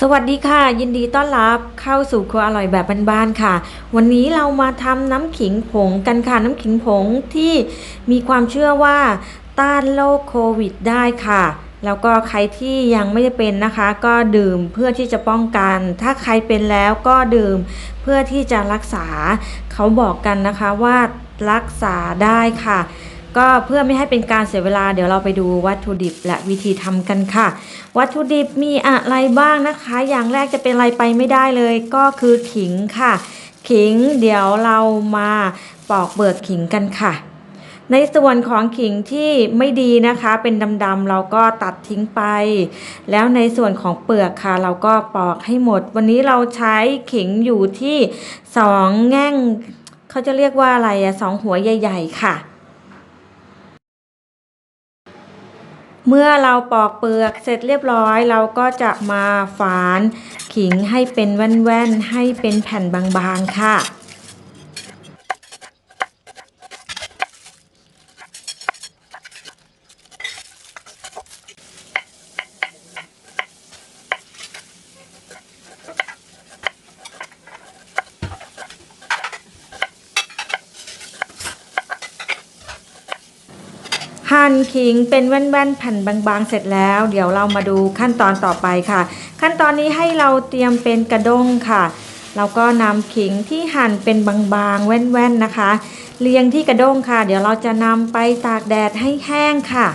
สวัสดีค่ะ ยินดีต้อนรับเข้าสู่ครัวอร่อยแบบบ้านๆค่ะ วันนี้เรามาทำน้ำขิงผงกันค่ะ น้ำขิงผงที่มีความเชื่อว่าต้านโรคโควิดได้ค่ะ แล้วก็ใครที่ยังไม่ได้เป็นนะคะ ก็ดื่มเพื่อที่จะป้องกัน ถ้าใครเป็นแล้วก็ดื่มเพื่อที่จะรักษา เขาบอกกันนะคะว่ารักษาได้ค่ะ ก็เพื่อไม่ให้เป็นการเสียเวลาเดี๋ยวเราไปดูวัตถุดิบและวิธีทำกันค่ะ วัตถุดิบมีอะไรบ้างนะคะ อย่างแรกจะเป็นอะไรไปไม่ได้เลย ก็คือขิงค่ะ ขิงเดี๋ยวเรามาปอกเปลือกขิงกันค่ะ ในส่วนของขิงที่ไม่ดีนะคะ เป็นดำๆเราก็ตัดทิ้งไป แล้วในส่วนของเปลือกค่ะ เราก็ปอกให้หมด วันนี้เราใช้ขิงอยู่ที่สองแง่งเขาจะเรียกว่าอะไรอะสองหัวใหญ่ ๆ ค่ะ เมื่อเราปอกเปลือกเสร็จเรียบร้อย เราก็จะมาฝานขิงให้เป็นแว่นๆให้เป็นแผ่นบางๆค่ะ หั่นขิงเป็นแว่นๆแผ่นบางๆ เสร็จแล้ว เดี๋ยวเรามาดูขั้นตอนต่อไปค่ะ ขั้นตอนนี้ให้เราเตรียมเป็นกระด้งค่ะเราก็นำขิงที่หั่นเป็นบางๆ แว่นๆนะคะ เรียงที่กระด้งค่ะ เดี๋ยวเราจะนำไปตากแดดให้แห้งค่ะ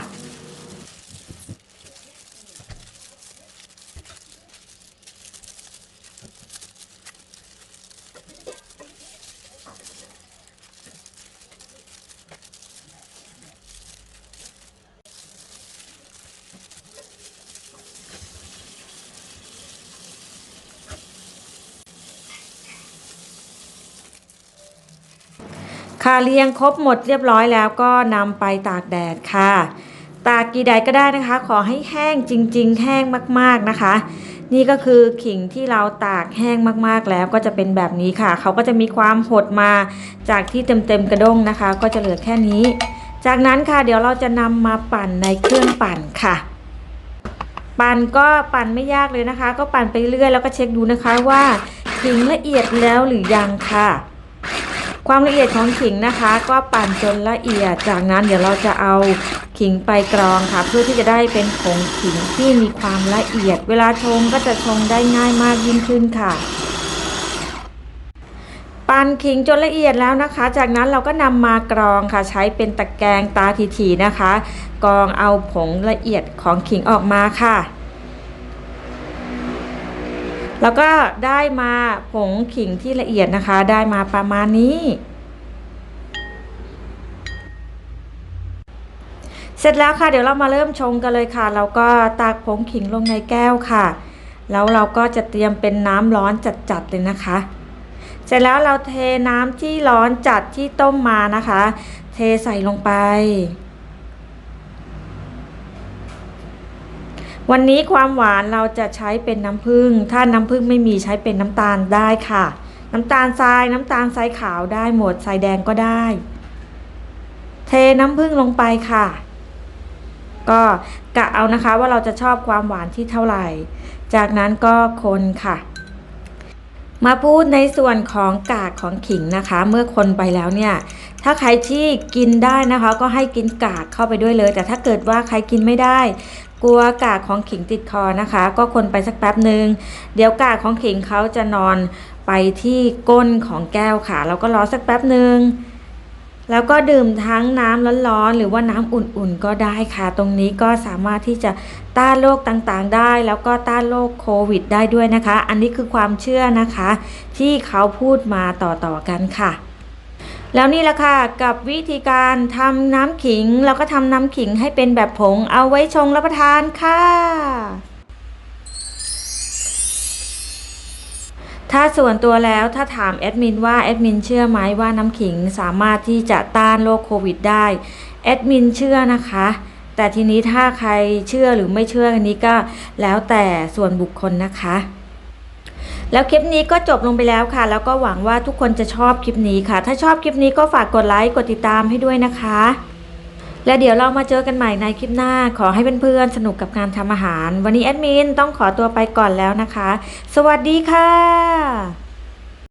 ค่ะเรียงครบหมดเรียบร้อยแล้วก็นำไปตากแดดค่ะ ตากกี่แดดก็ได้นะคะ ขอให้แห้งจริง ๆ แห้งมากๆนะคะ นี่ก็คือขิงที่เราตากแห้งมากๆแล้วก็จะเป็นแบบนี้ค่ะ เขาก็จะมีความหดมาจากที่เต็มๆกระด้งนะคะ ก็จะเหลือแค่นี้ จากนั้นค่ะเดี๋ยวเราจะนำมาปั่นในเครื่องปั่นค่ะปั่นก็ปั่นไม่ยากเลยนะคะ ก็ปั่นไปเรื่อยแล้วก็เช็คดูนะคะว่าขิงละเอียดแล้วหรือยังค่ะ ความละเอียดของขิงนะคะ ก็ปั่นจนละเอียด จากนั้นเดี๋ยวเราจะเอาขิงไปกรองค่ะ เพื่อที่จะได้เป็นผงขิงที่มีความละเอียด เวลาชงก็จะชงได้ง่ายมากยิ่งขึ้นค่ะปั่นขิงจนละเอียดแล้วนะคะ จากนั้นเราก็นำมากรองค่ะ ใช้เป็นตะแกรงตาทีๆนะคะ กรองเอาผงละเอียดของขิงออกมาค่ะ แล้วก็ได้มาผงขิงที่ละเอียดนะคะ ได้มาประมาณนี้ เสร็จแล้วค่ะเดี๋ยวเรามาเริ่มชงกันเลยค่ะ เราก็ตักผงขิงลงในแก้วค่ะ แล้วเราก็จะเตรียมเป็นน้ำร้อนจัดๆเลยนะคะ เสร็จแล้วเราเทน้ำที่ร้อนจัดที่ต้มมานะคะ เทใส่ลงไป วันนี้ความหวานเราจะใช้เป็นน้ำผึ้งถ้าน้ำผึ้งไม่มีใช้เป็นน้ำตาลได้ค่ะ น้ำตาลทรายน้ำตาลทรายขาวได้หมดทรายแดงก็ได้ เทน้ำผึ้งลงไปค่ะ ก็กะเอานะคะว่าเราจะชอบความหวานที่เท่าไหร่ จากนั้นก็คนค่ะ มาพูดในส่วนของกากของขิงนะคะ เมื่อคนไปแล้วเนี่ยถ้าใครที่กินได้นะคะ ก็ให้กินกากเข้าไปด้วยเลย แต่ถ้าเกิดว่าใครกินไม่ได้ กลัวกากของขิงติดคอนะคะ ก็คนไปสักแป๊บหนึ่งเดี๋ยวกากของขิงเขาจะนอนไปที่ก้นของแก้วค่ะ เราก็รอสักแป๊บหนึ่งแล้วก็ดื่มทั้งน้ำร้อนๆหรือว่าน้ำอุ่นๆก็ได้ค่ะ ตรงนี้ก็สามารถที่จะต้านโรคต่างๆได้ แล้วก็ต้านโรคโควิดได้ด้วยนะคะ อันนี้คือความเชื่อนะคะ ที่เขาพูดมาต่อๆกันค่ะ แล้วนี่แหละค่ะกับวิธีการทำน้ำขิงแล้วก็ทำน้ำขิงให้เป็นแบบผงเอาไว้ชงรับประทานค่ะ ถ้าส่วนตัวแล้วถ้าถามแอดมินว่าแอดมินเชื่อไหมว่าน้ำขิงสามารถที่จะต้านโรคโควิดได้แอดมินเชื่อนะคะแต่ทีนี้ถ้าใครเชื่อหรือไม่เชื่ออันนี้ก็แล้วแต่ส่วนบุคคลนะคะ แล้วคลิปนี้ก็จบลงไปแล้วค่ะ แล้วก็หวังว่าทุกคนจะชอบคลิปนี้ค่ะ ถ้าชอบคลิปนี้ก็ฝากกดไลค์กดติดตามให้ด้วยนะคะ และเดี๋ยวเรามาเจอกันใหม่ในคลิปหน้า ขอให้เพื่อนๆสนุกกับการทำอาหาร วันนี้แอดมินต้องขอตัวไปก่อนแล้วนะคะ สวัสดีค่ะ